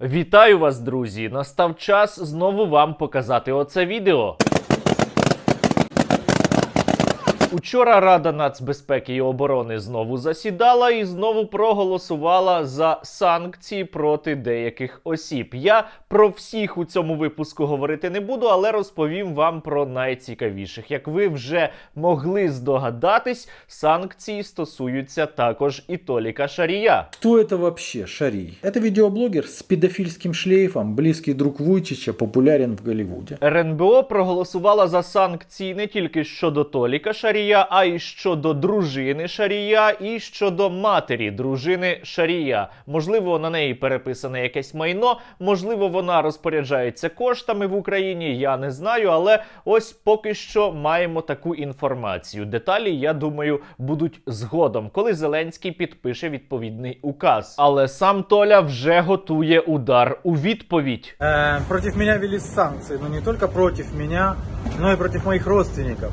Вітаю вас, друзі! Настав час знову вам показати оце відео. Учора Рада нацбезпеки і оборони знову засідала і знову проголосувала за санкції проти деяких осіб. Я про всіх у цьому випуску говорити не буду, але розповім вам про найцікавіших. Як ви вже могли здогадатись, санкції стосуються також і Толіка Шарія. Кто это вообще Шарий? Это видеоблогер с педофильским шлейфом, близкий друг Вуйчича, популярен в Голливуде. РНБО проголосувала за санкції не тільки щодо Толіка Шарія, а й щодо дружини Шарія, і щодо матері дружини Шарія. Можливо, на неї переписане якесь майно, можливо, вона розпоряджається коштами в Україні. Я не знаю, але ось поки що маємо таку інформацію. Деталі, я думаю, будуть згодом, коли Зеленський підпише відповідний указ. Але сам Толя вже готує удар у відповідь. Э, Против меня ввели санкции, но не только против меня, но и против моих родственников.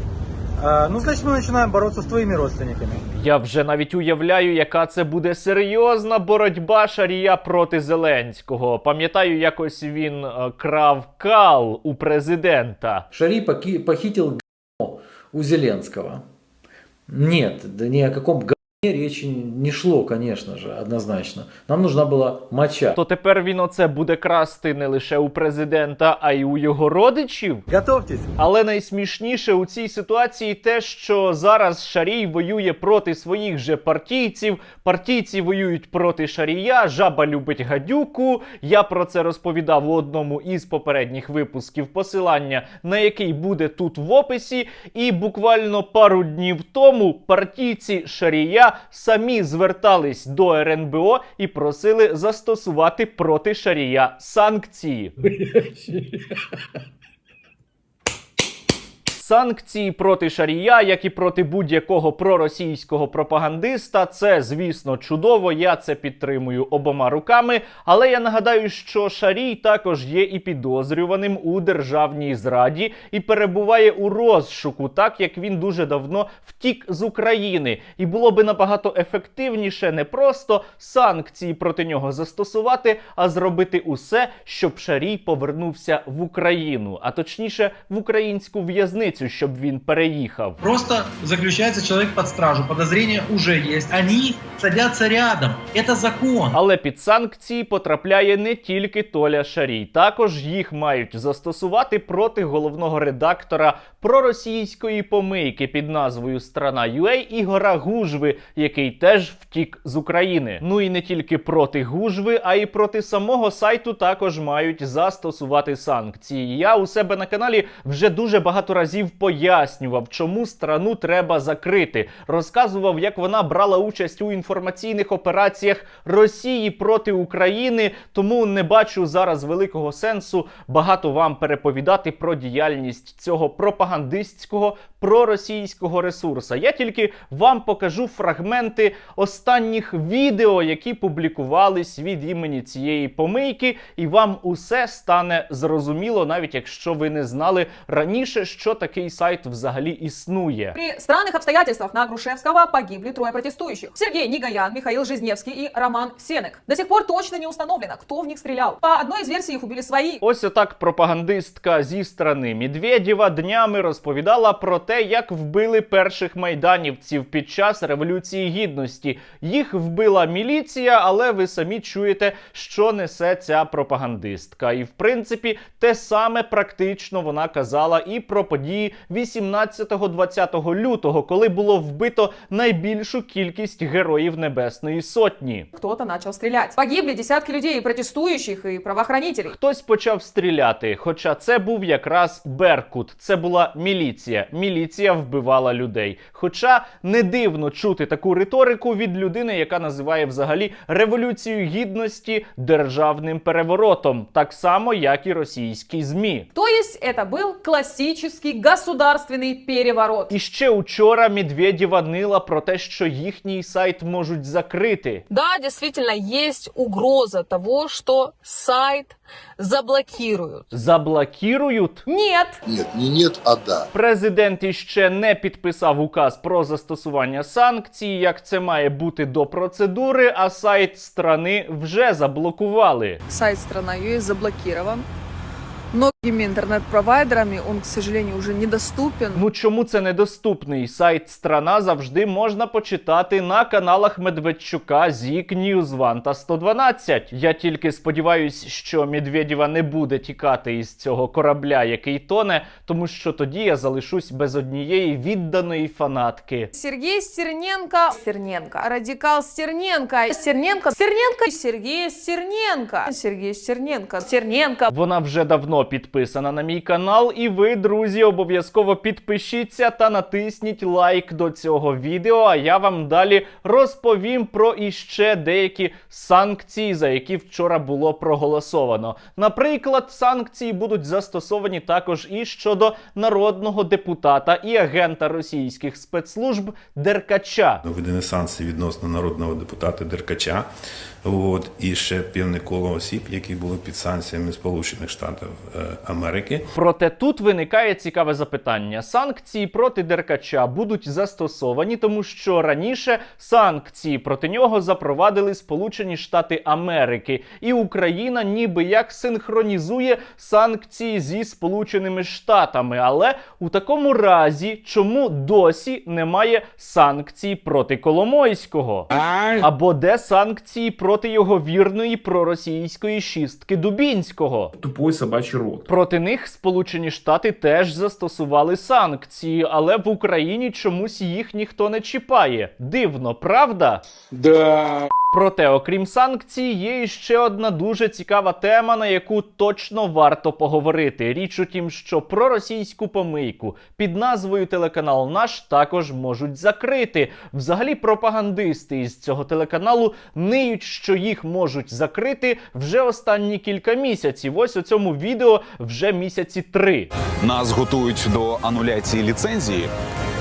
Э, Ну, значит, мы начинаем бороться с твоими родственниками. Я вже навіть уявляю, яка це буде серйозна боротьба Шарія проти Зеленського. Пам'ятаю, якось він е, крав кал у президента. Шарій поки- похитил говно у Зеленского. Нет, да ни о каком говне речи не шло, конечно же, однозначно. Нам нужна была моча. То тепер він оце буде красти не лише у президента, а й у його родичів. Готовьтесь. Але найсмішніше у цій ситуації те, що зараз Шарій воює проти своїх же партійців. Партійці воюють проти Шарія. Жаба любить гадюку. Я про це розповідав у одному із попередніх випусків, посилання на який буде тут в описі. І буквально пару днів тому партійці Шарія самі звертались до РНБО і просили застосувати проти Шарія санкції. Санкції проти Шарія, як і проти будь-якого проросійського пропагандиста, це звісно чудово. Я це підтримую обома руками. Але я нагадаю, що Шарій також є і підозрюваним у державній зраді і перебуває у розшуку, так як він дуже давно втік з України. І було би набагато ефективніше не просто санкції проти нього застосувати, а зробити усе, щоб Шарій повернувся в Україну, а точніше в українську в'язницю, щоб він переїхав. Просто заключается человек под стражу, подозрения уже есть. Они садятся рядом. Это закон. Але під санкції потрапляє не тільки Толя Шарій. Також їх мають застосувати проти головного редактора проросійської помийки під назвою Страна UA Ігора Гужви, який теж втік з України. Ну і не тільки проти Гужви, а й проти самого сайту також мають застосувати санкції. Я у себе на каналі вже дуже багато разів пояснював, чому страну треба закрити. Розказував, як вона брала участь у інформаційних операціях Росії проти України. Тому не бачу зараз великого сенсу багато вам переповідати про діяльність цього пропагандистського проросійського ресурса. Я тільки вам покажу фрагменти останніх відео, які публікувались від імені цієї помийки, і вам усе стане зрозуміло, навіть якщо ви не знали раніше, що такий сайт взагалі існує. При странных обстоятельствах на Грушевского погибли трое протестующих. Сергей Нигаян, Михаил Жизневский и Роман Сенек. До сих пор точно не установлено, кто в них стрелял. По одной из версий их убили свои. Ось отак пропагандистка зі сторони Медведєва днями розповідала про те, як вбили перших майданівців під час революції гідності. Їх вбила міліція, але ви самі чуєте, що несе ця пропагандистка. І в принципі, те саме практично вона казала і про події 18-20 лютого, коли було вбито найбільшу кількість героїв Небесної Сотні. Кто-то начал стрелять. Погибли десятки людей, и протестующих, и правоохранителей. Хтось почав стріляти, хоча це був якраз Беркут, це була міліція. Міліція вбивала людей. Хоча не дивно чути таку риторику від людини, яка називає взагалі революцію гідності державним переворотом, так само як і російські змі. То есть это был классический государственный переворот. І ще учора Медведєва нила про те, що їхній сайт можуть закрити. Да, действительно, есть угроза того, что сайт заблокируют. Заблокірують. Нет, Нет, не нет, а да. Президент іще не підписав указ про застосування санкцій, як це має бути до процедури, а сайт страни вже заблокували. сайт страна.ua заблокирован. Многими интернет-провайдерами он, к сожалению, уже недоступен. Ну чому це недоступний? Сайт Страна завжди можна почитати на каналах Медведчука, Зік, Ньюзван та 112. Я тільки сподіваюсь, що Медведєва не буде тікати із цього корабля, який тоне, тому що тоді я залишусь без однієї відданої фанатки. Сергей Стерненко, Стерненко, радикал Стерненко, Стерненко, Стерненко, Сергей Стерненко, Сергей Стерненко, Стерненко. Вона вже давно підписана на мій канал, і ви, друзі, обов'язково підпишіться та натисніть лайк до цього відео. А я вам далі розповім про іще деякі санкції, за які вчора було проголосовано. Наприклад, санкції будуть застосовані також і щодо народного депутата і агента російських спецслужб Деркача. Введені санкції відносно народного депутата Деркача. От, і ще певне коло осіб, які були під санкціями Сполучених Штатів Америки. Проте тут виникає цікаве запитання: санкції проти Деркача будуть застосовані, тому що раніше санкції проти нього запровадили Сполучені Штати Америки, і Україна ніби як синхронізує санкції зі Сполученими Штатами. Але у такому разі, чому досі немає санкцій проти Коломойського? Або де санкції проти його вірної проросійської шістки Дубінського? Тупой собачий рот. Проти них Сполучені Штати теж застосували санкції, але в Україні чомусь їх ніхто не чіпає. Дивно, правда? Да. Проте, окрім санкцій, є ще одна дуже цікава тема, на яку точно варто поговорити. Річ у тім, що про російську помийку під назвою телеканал наш також можуть закрити. Взагалі, пропагандисти із цього телеканалу ниють, що їх можуть закрити вже останні кілька місяців. Ось у цьому відео вже місяці три. Нас готують до ануляції ліцензії,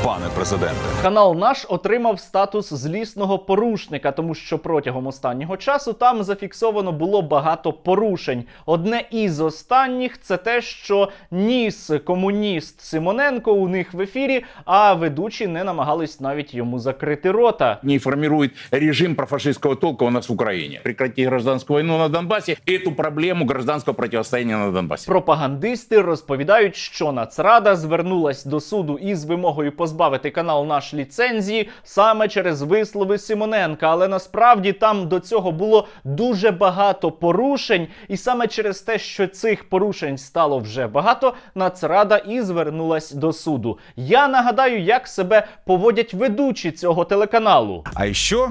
пане президенте. Канал наш отримав статус злісного порушника, тому що протягом останнього часу там зафіксовано було багато порушень. Одне із останніх це те, що ніс комуніст Симоненко у них в ефірі, а ведучі не намагались навіть йому закрити рота. не формирует режим профашистского толка у нас в Украине. Прекрати гражданскую войну на Донбассе, эту проблему гражданского противостояния на Донбассе. Пропагандисти розповідають, що Нацрада звернулась до суду із вимогою позбавити канал наш ліцензії саме через вислови Симоненка. Але насправді там до цього було дуже багато порушень, і саме через те, що цих порушень стало вже багато, Нацрада і звернулась до суду. Я нагадаю, як себе поводять ведучі цього телеканалу. А еще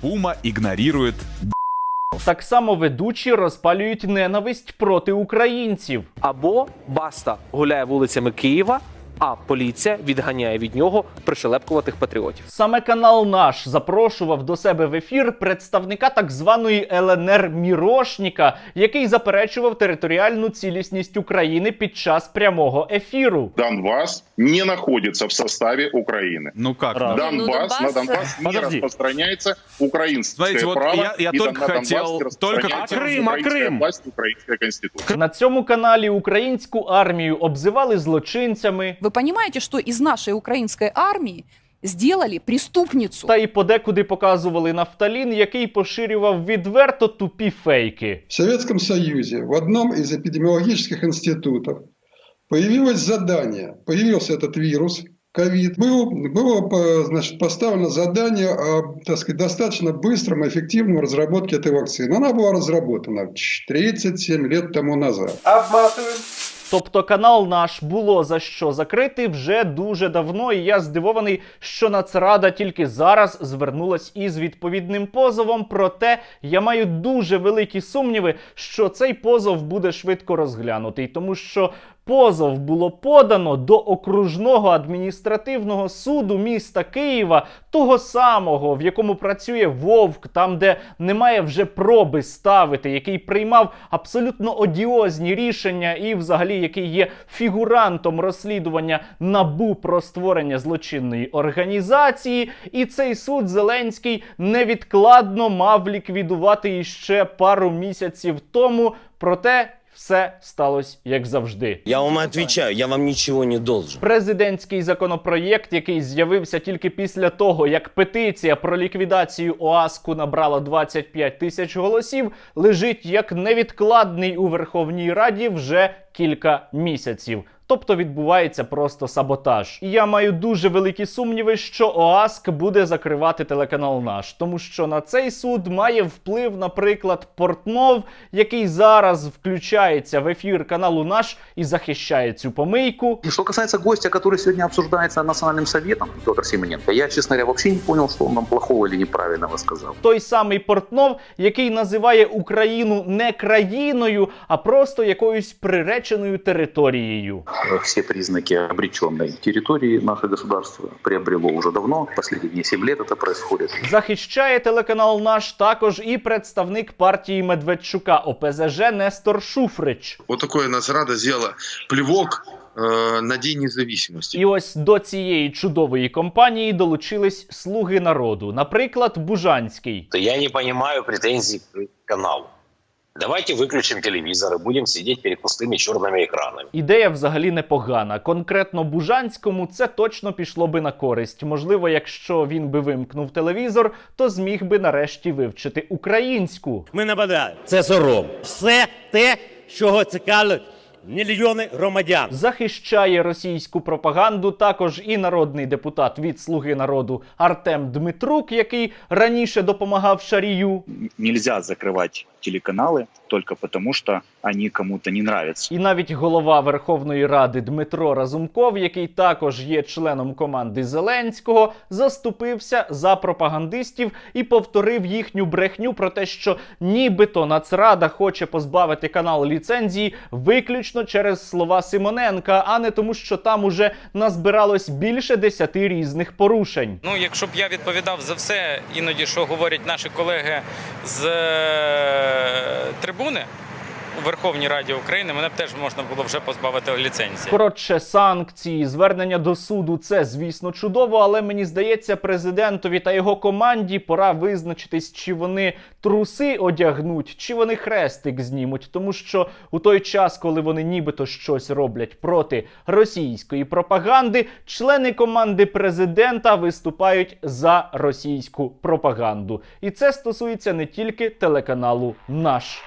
Пума игнорирует Так само ведучі розпалюють ненависть проти українців. Або Баста гуляє вулицями Києва, а поліція відганяє від нього пришелепкуватих патріотів. Саме канал наш запрошував до себе в ефір представника так званої ЛНР Мірошніка, який заперечував територіальну цілісність України під час прямого ефіру. Донбасс не находится в составе Украины. Ну как? Правда. ну? Донбасс, Ну, на Донбасс- Донбасс не Подожди. распространяется украинское Знаете, вот право. я- я и только на хотел- Донбассе только распространяется хотел- А Крым, а украинская Крым? власть, украинская конституция. На цьому каналі українську армію обзивали злочинцями. Вы понимаете, что из нашей украинской армии сделали преступницу? Та й подекуди показували нафталін, який поширював відверто тупі фейки. В Советском Союзе в одном из эпидемиологических институтов появилось задание, появился этот вирус, ковид, был, было по- значит, поставлено задание о так сказать, достаточно быстром и эффективном разработке этой вакцины. Она была разработана 37 лет тому назад. Тобто канал наш було за що закрити вже дуже давно, і я здивований, що Нацрада тільки зараз звернулась із відповідним позовом. Проте я маю дуже великі сумніви, що цей позов буде швидко розглянутий, тому що позов було подано до окружного адміністративного суду міста Києва, того самого, в якому працює Вовк, там, де немає вже проби ставити, який приймав абсолютно одіозні рішення, і взагалі який є фігурантом розслідування набу про створення злочинної організації. І цей суд Зеленський невідкладно мав ліквідувати іще пару місяців тому. Проте все сталося як завжди. Я вам відповідаю, я вам нічого не должен. Президентський законопроєкт, який з'явився тільки після того, як петиція про ліквідацію ОАСКу набрала 25 тисяч голосів, лежить як невідкладний у Верховній Раді вже кілька місяців. Тобто відбувається просто саботаж. І я маю дуже великі сумніви, що ОАСК буде закривати телеканал наш, тому що на цей суд має вплив, наприклад, Портнов, який зараз включається в ефір каналу наш і захищає цю помийку. Что касается гостя, который сегодня обсуждается Национальным советом, Петр Симоненко, я, честно говоря, вообще не что он нам плохого или неправильного сказал. Той самий Портнов, який називає Україну не країною, а просто якоюсь приреченою територією. Все признаки обреченной территории наше государство приобрело уже давно. Последние 7 лет это происходит. Захищає телеканал наш також і представник партії Медведчука ОПЗЖ Нестор Шуфрич. Вот такое Нацрада сделала плевок э, на День независимости. І ось до цієї чудової компанії долучились слуги народу, наприклад, Бужанський. Я не понимаю претензий к каналу. Давайте выключим телевизор и будем сидеть перед пустыми черными экранами. Ідея взагалі непогана. Конкретно Бужанському це точно пішло би на користь. Можливо, якщо він би вимкнув телевізор, то зміг би нарешті вивчити українську. Ми нападаємо. Це сором. Все те, чого цікавить мільйони громадян. Захищає російську пропаганду також і народний депутат від Слуги народу Артем Дмитрук, який раніше допомагав Шарію. Нельзя закривати телеканалы только потому, что они кому-то не нравятся. І навіть голова Верховної Ради Дмитро Разумков, який також є членом команди Зеленського, заступився за пропагандистів і повторив їхню брехню про те, що нібито Нацрада хоче позбавити канал ліцензії виключно через слова Симоненка, а не тому, що там уже назбиралось більше десяти різних порушень. Ну, якщо б я відповідав за все, іноді що говорять наші колеги з е, трибуни у Верховній Раді України, мене б теж можна було вже позбавити ліцензії. Коротше, санкції, звернення до суду це звісно чудово, але мені здається, президентові та його команді пора визначитись, чи вони труси одягнуть, чи вони хрестик знімуть. Тому що у той час, коли вони нібито щось роблять проти російської пропаганди, члени команди президента виступають за російську пропаганду. І це стосується не тільки телеканалу наш.